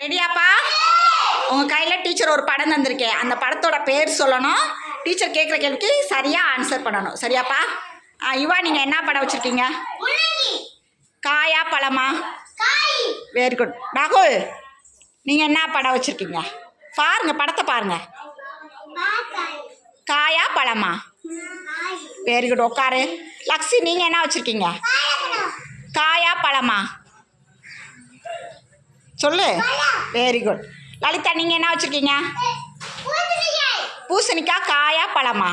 ரெடியாப்பா உங்கள் கையில் டீச்சர் ஒரு படம் தந்திருக்கேன் அந்த படத்தோட பேர் சொல்லணும். டீச்சர் கேட்குற கேள்விக்கு சரியாக ஆன்சர் பண்ணணும். சரியாப்பா? ஆ, யுவா நீங்கள் என்ன படம் வச்சுருக்கீங்க? காயா பழமா? வெரி குட் ராகுல் நீங்கள் என்ன படம் வச்சுருக்கீங்க? பாருங்க படத்தை பாருங்க. காயா பழமா? வெரி குட் உட்காரு. லக்ஸி நீங்கள் என்ன வச்சுருக்கீங்க? காயா பழமா? சொல்லு. வெரி குட் லலிதா நீங்கள் என்ன வச்சுருக்கீங்க? பூசணிக்காய் காயா பழமா?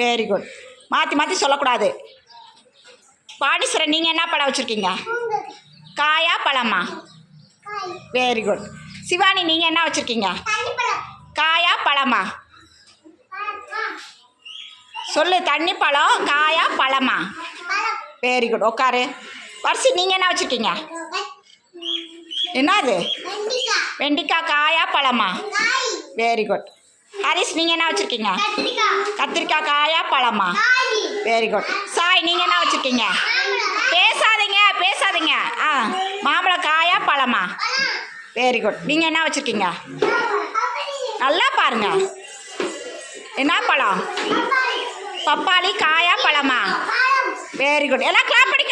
வெரி குட் மாற்றி மாற்றி சொல்லக்கூடாது. பாடீஸ்வரன் நீங்கள் என்ன படம் வச்சுருக்கீங்க? காயா பழமா? வெரி குட் சிவானி நீங்கள் என்ன வச்சுருக்கீங்க? காயா பழமா? சொல்லு தண்ணி பழம் காயா பழமா? பழம். வெரி குட் உட்காரு. வரிசி நீங்கள் என்ன வச்சுருக்கீங்க? என்னது? வெண்டிக்காய் காயா பழமா? வெரி குட் ஹரிஸ் நீங்கள் என்ன வச்சுருக்கீங்க? கத்திரிக்காய் காயா பழமா? வெரி குட் சாய் நீங்கள் என்ன வச்சுருக்கீங்க? பேசாதீங்க பேசாதீங்க. ஆ மாம்பழம் காயா பழமா? வெரி குட் நீங்கள் என்ன வச்சுருக்கீங்க? நல்லா பாருங்க. என்ன பழம்? பப்பாளி. காயா பழமா? வெரி குட் எல்லாம் கிளாப் பண்ணி